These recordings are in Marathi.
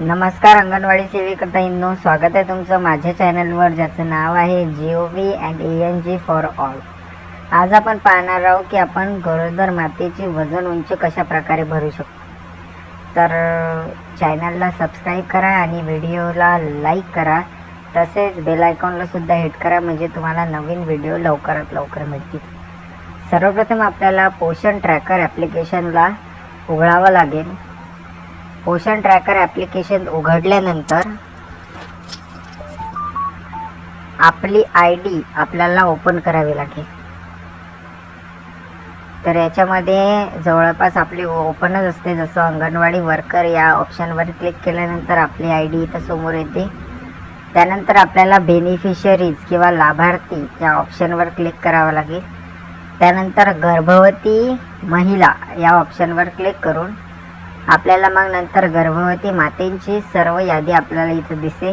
नमस्कार अंगणवाडी सेविकाताईंनो स्वागत आहे तुमचं माझ्या चॅनलवर ज्याचं नाव आहे G O V and A N G for all आज आपण पाहणार आहोत की आपण गरोदर मातेची वजन उंची कशा प्रकारे भरू शकतो. तर चॅनलला सबस्क्राईब करा आणि व्हिडिओला लाईक करा. तसेच बेल आयकॉनला सुद्धा हिट करा म्हणजे तुम्हाला नवीन व्हिडिओ लवकरात लवकर मिळतील. सर्वप्रथम आपल्याला पोषण ट्रॅकर ॲप्लिकेशनला उघडावं लागेल. पोषण ट्रॅकर ॲप्लिकेशन उघडल्यानंतर आपली आय डी आपल्याला ओपन करावी लागेल. तर याच्यामध्ये जवळपास आपली ओपनच असते. जसं अंगणवाडी वर्कर या ऑप्शनवर क्लिक केल्यानंतर आपली आय डी इथं समोर येते. त्यानंतर आपल्याला बेनिफिशरीज किंवा लाभार्थी या ऑप्शनवर क्लिक करावं लागेल. त्यानंतर गर्भवती महिला या ऑप्शनवर क्लिक करून आपल्याला मग नंतर गर्भवती मातेंची सर्व यादी आपल्याला इथं दिसे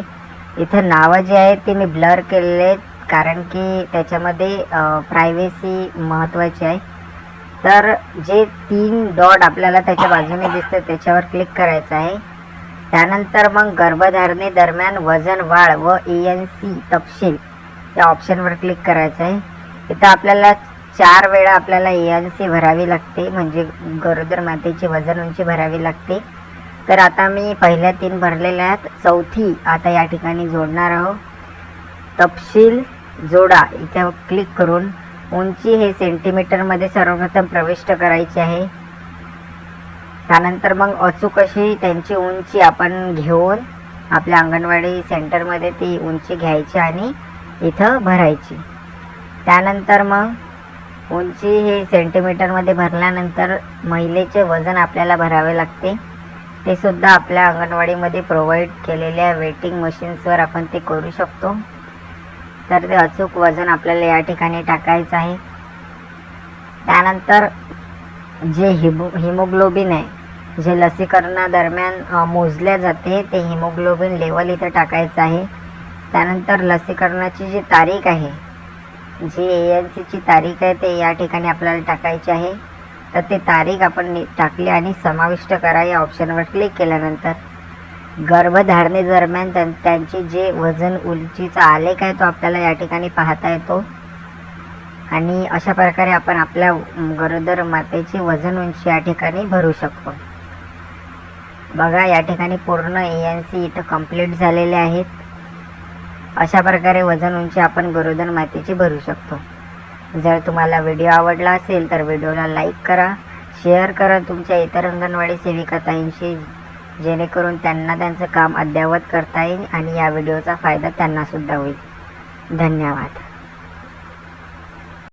इथं नावं जे आहेत ते मी ब्लर केलेले आहेत कारण की त्याच्यामध्ये प्रायव्हेसी महत्त्वाची आहे. तर जे तीन डॉट आपल्याला त्याच्या बाजूने दिसतं त्याच्यावर क्लिक करायचं आहे. त्यानंतर मग गर्भधारणे दरम्यान वजन वाढ व ए एन सी तपशील या ऑप्शनवर क्लिक करायचं आहे. इथं आपल्याला चार वेळा आपल्याला ए आर सी भरावी लागते म्हणजे गरोदर मातेची वजन उंची भरावी लागते. तर आता मी पहिल्या तीन भरलेल्या आहेत. चौथी आता या ठिकाणी जोडणार आहोत. तपशील जोडा. इथे क्लिक करून उंची हे सेंटीमीटरमध्ये सर्वप्रथम प्रविष्ट करायची आहे. त्यानंतर मग अचूक अशी त्यांची उंची आपण घेऊन आपल्या अंगणवाडी सेंटरमध्ये ती उंची घ्यायची आणि इथं भरायची. त्यानंतर मग उंची हे सेंटीमीटरमध्ये भरल्यानंतर महिलेचे वजन आपल्याला भरावे लागते. ते सुद्धा आपल्या अंगणवाडीमध्ये प्रोव्हाइड केलेल्या वेटिंग मशीन्सवर आपण ते करू शकतो. तर ते अचूक वजन आपल्याला या ठिकाणी टाकायचं आहे. त्यानंतर जे हिमो हिमोग्लोबिन आहे जे लसीकरणादरम्यान मोजल्या जाते ते हिमोग्लोबिन लेवल इथं टाकायचं आहे. त्यानंतर लसीकरणाची जी तारीख आहे जी ए एन सीची तारीख आहे ते या ठिकाणी आपल्याला टाकायची आहे. तर ते तारीख आपण टाकली आणि समाविष्ट करा या ऑप्शनवर क्लिक केल्यानंतर. गर्भधारणेदरम्यान त्यां त्यांचे जे वजन उंचीचा आलेख आहे तो आपल्याला या ठिकाणी पाहता येतो. आणि अशा प्रकारे आपण आपल्या गरोदर मातेची वजन उंची या ठिकाणी भरू शकतो. बघा या ठिकाणी पूर्ण ए एन सी इथं कंप्लीट झालेले आहेत. अशा प्रकारे वजन उंची आपण गरोदर मातेची भरू शकतो. जर तुम्हाला व्हिडिओ आवडला असेल तर व्हिडिओला लाईक करा शेअर करा तुमच्या इतर अंगणवाडी सेविकाताईंशी जेणेकरून त्यांना त्यांचं काम अद्ययावत करता येईल आणि या व्हिडिओचा फायदा त्यांनासुद्धा होईल. धन्यवाद.